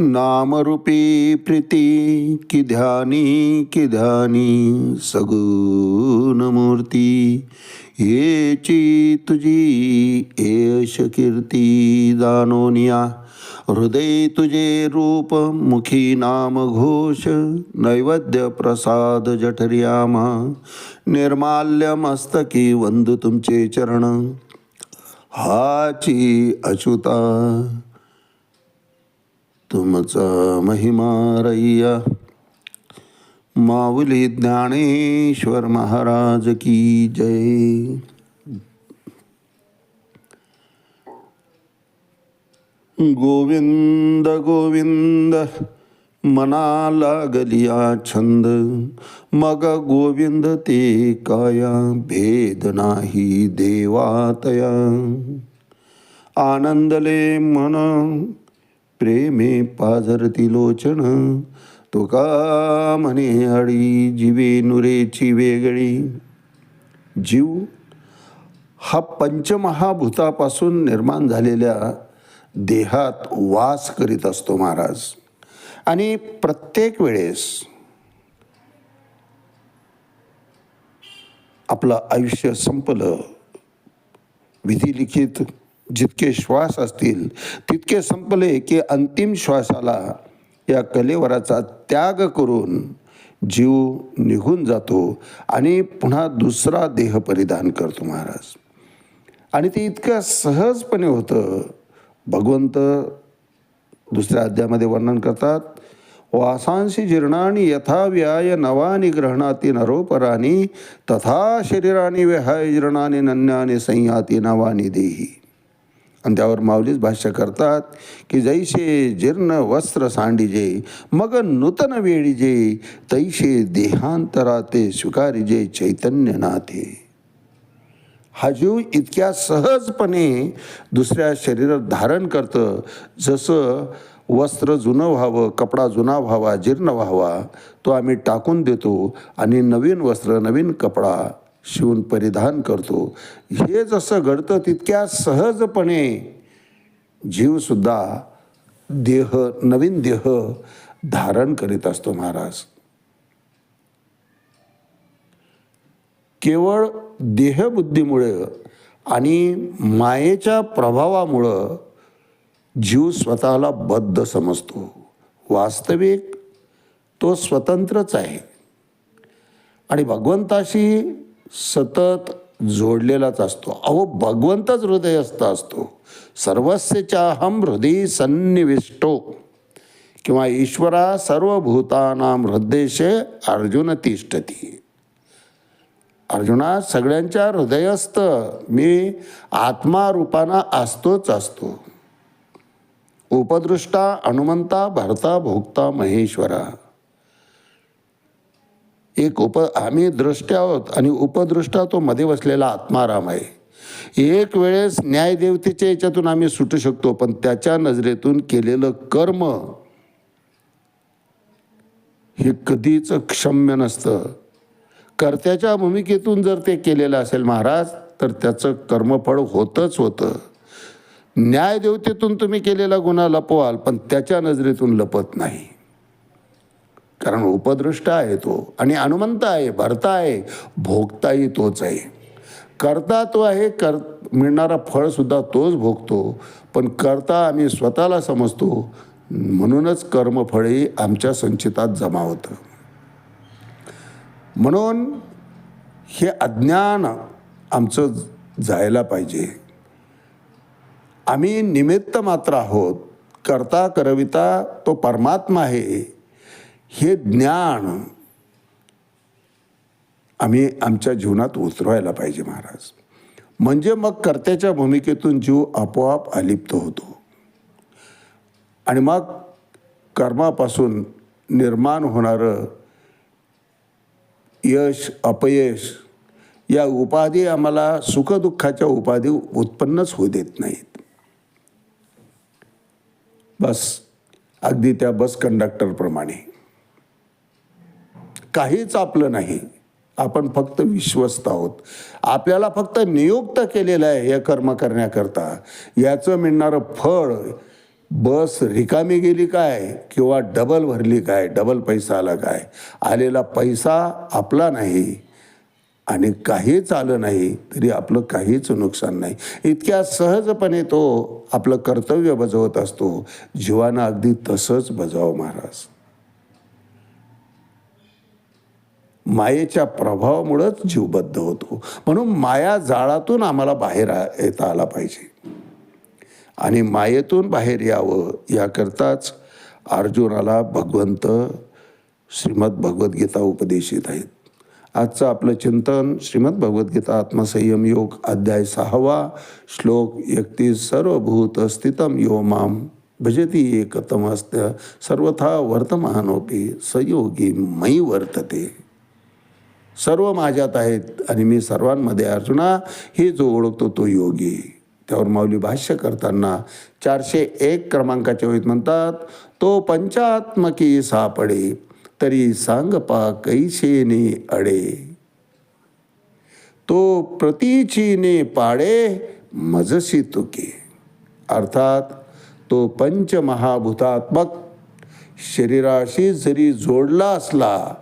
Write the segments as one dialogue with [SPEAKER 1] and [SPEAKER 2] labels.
[SPEAKER 1] नामरूपी प्रीती कि ध्यानी कि ध्यानी सगुण मूर्ती येची तुझी येश कीर्ती जाणोनिया हृदय तुझे रूप मुखी नाम घोष नैवेद्य प्रसाद जठर्यामा निर्माल्य मस्तकी वंदू तुमचे चरण हाची अचुता तुमचा महिमा रय्या माऊली ज्ञानेश्वर महाराज की जय। गोविंद गोविंद मना लागलिया छंद। मग गोविंद ते काया भेद नाही देवातया। आनंदले मन प्रेमे पाझरती लोचन. तुका म्हणे अडी जीवे नुरेची वेगळी जीव हा पंचमहाभूतापासून निर्माण झालेल्या देहात वास करीत असतो महाराज. आणि प्रत्येक वेळेस आपलं आयुष्य संपलं विधिलिखित जितके श्वास असतील तितके संपले की अंतिम श्वासाला या कलेवराचा त्याग करून जीव निघून जातो आणि पुन्हा दुसरा देह परिधान करतो महाराज. आणि ते इतकं सहजपणे होतं. भगवंत दुसऱ्या अध्यामध्ये वर्णन करतात वासांशी जीर्णानी यथा व्याय नवानी ग्रहणाती नरोपरानी तथा शरीरानी विहाय जीर्णानी नन्यानी संयाती नवानी देही. आणि त्यावर माऊलीच भाष्य करतात की जैसे जीर्ण वस्त्र सांडिजे मग नूतन वेळीजे तैसे देहांतराते स्वीकारिजे चैतन्य नाते हा जीव इतक्या सहजपणे दुसऱ्या शरीरात धारण करतं जसं वस्त्र जुनं व्हावं कपडा जुना व्हावा जीर्ण व्हावा तो आम्ही टाकून देतो आणि नवीन वस्त्र नवीन कपडा शिवून परिधान करतो. हे जसं घडतं तितक्या सहजपणे जीवसुद्धा देह नवीन देह धारण करीत असतो महाराज. केवळ देहबुद्धीमुळं आणि मायेच्या प्रभावामुळं जीव स्वतःला बद्ध समजतो. वास्तविक तो स्वतंत्रच आहे. आणि भगवंताशी सतत जोडलेलाच असतो. अहो भगवंतच हृदयस्थ असतो. सर्वस्यच्या हम हृदय सन्निविष्टो. किंवा ईश्वरा सर्वभूतानाम हृदयशे अर्जुन तिष्ठती. अर्जुना सगळ्यांच्या हृदयस्थ. मी आत्मारूपाना असतोच असतो. उपदृष्टा हनुमंता भरता भोगता महेश्वरा. एक उप आम्ही दृष्ट्या आहोत आणि उपदृष्टा तो मध्ये बसलेला आत्माराम आहे. एक वेळेस न्यायदेवतेच्या याच्यातून आम्ही सुटू शकतो पण त्याच्या नजरेतून केलेलं कर्म हे कधीच क्षम्य नसतं. कर्त्याच्या भूमिकेतून जर ते केलेलं असेल महाराज तर त्याचं कर्मफळ होतच होतं. न्यायदेवतेतून तुम्ही केलेला गुन्हा लपवाल पण त्याच्या नजरेतून लपत नाही. कारण उपदृष्ट आहे तो आणि हनुमंत आहे भरता आहे भोगताही तोच आहे. करता तो आहे कर मिळणारा फळसुद्धा तोच भोगतो. पण करता आम्ही स्वतःला समजतो म्हणूनच कर्मफळही आमच्या संचितात जमा होतं. म्हणून हे अज्ञान आमचं जायला पाहिजे. आम्ही निमित्त मात्र आहोत करता करविता तो परमात्मा आहे. हे ज्ञान आम्ही आमच्या जीवनात उतरवायला पाहिजे महाराज. म्हणजे मग कर्त्याच्या भूमिकेतून जीव आपोआप अलिप्त होतो. आणि मग कर्मापासून निर्माण होणारं यश अपयश या उपाधी आम्हाला सुखदुःखाच्या उपाधी उत्पन्नच होऊ देत नाहीत. बस अगदी त्या बस कंडक्टरप्रमाणे काहीच आपलं नाही. आपण फक्त विश्वस्त आहोत. आपल्याला फक्त नियुक्त केलेलं आहे हे कर्म करण्याकरता. याचं मिळणारं फळ बस रिकामी गेली काय? किंवा डबल भरली काय? डबल पैसा आला काय? आलेला पैसा आपला नाही. आणि काहीच आलं नाही तरी आपलं काहीच नुकसान नाही. इतक्या सहजपणे तो आपलं कर्तव्य बजावत असतो. जीवानं अगदी तसंच बजाव महाराज. मायेच्या प्रभावामुळंच जीवबद्ध होतो. म्हणून माया जाळातून आम्हाला बाहेर येता आला पाहिजे. आणि मायेतून बाहेर यावं याकरताच अर्जुनाला भगवंत श्रीमद भगवद्गीता उपदेशित आहेत. आजचं आपलं चिंतन श्रीमद भगवद्गीता आत्मसंयम योग अध्याय सहावा श्लोक एकतीस सर्वभूत स्थितम यो माम भजती एकतमस्त्य सर्वथा वर्तमानोपी सयोगी मयी वर्तते. सर्व माझ्यात आहेत आणि मी सर्वांमध्ये अर्जुना हे जो ओळखतो तो योगी. त्यावर माऊली भाष्य करताना चारशे एक क्रमांकाच्या वेळीत म्हणतात तो पंचात्मकी सापडे तरी सांग पा कैसेने अडे. तो प्रतीचीने पाडे मजसी तुके. अर्थात तो पंचमहाभूतात्मक शरीराशी जरी जोडला असला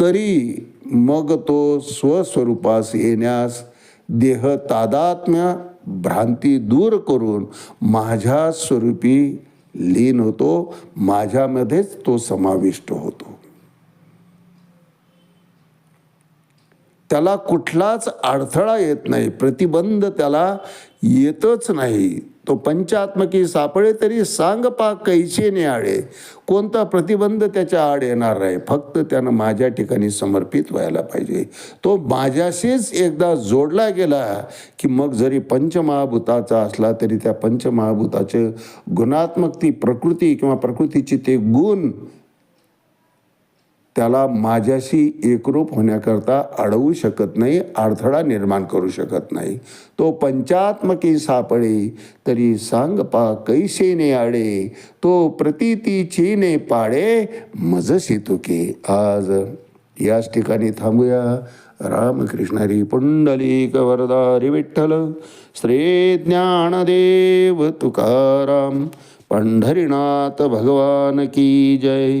[SPEAKER 1] तरी मग तो स्वस्वरूपास येण्यास देह तादात्म्य भ्रांती दूर करून माझ्या स्वरूपी लीन होतो. माझ्यामध्येच तो समाविष्ट होतो. त्याला कुठलाच अडथळा येत नाही. प्रतिबंध त्याला येतच नाही. तो पंचात्मकी सापळे तरी सांग पा कैसे आळे कोणता प्रतिबंध त्याच्या आड येणार नाही. फक्त त्यानं माझ्या ठिकाणी समर्पित व्हायला पाहिजे. तो माझ्याशीच एकदा जोडला गेला की मग जरी पंचमहाभूताचा असला तरी त्या पंचमहाभूताचे गुणात्मक ती प्रकृती किंवा प्रकृतीचे ते गुण त्याला माझ्याशी एकरूप होण्याकरता अडवू शकत नाही अडथळा निर्माण करू शकत नाही. तो पंचात्मकी सापळे तरी सांग पा कैसेने आडे तो प्रतीती ने पाडे मजसी तुके आज. याच ठिकाणी थांबूया. रामकृष्णारी पुंडलिक वरदारी विठ्ठल श्री ज्ञानदेव तुकाराम पंढरीनाथ भगवान की जय.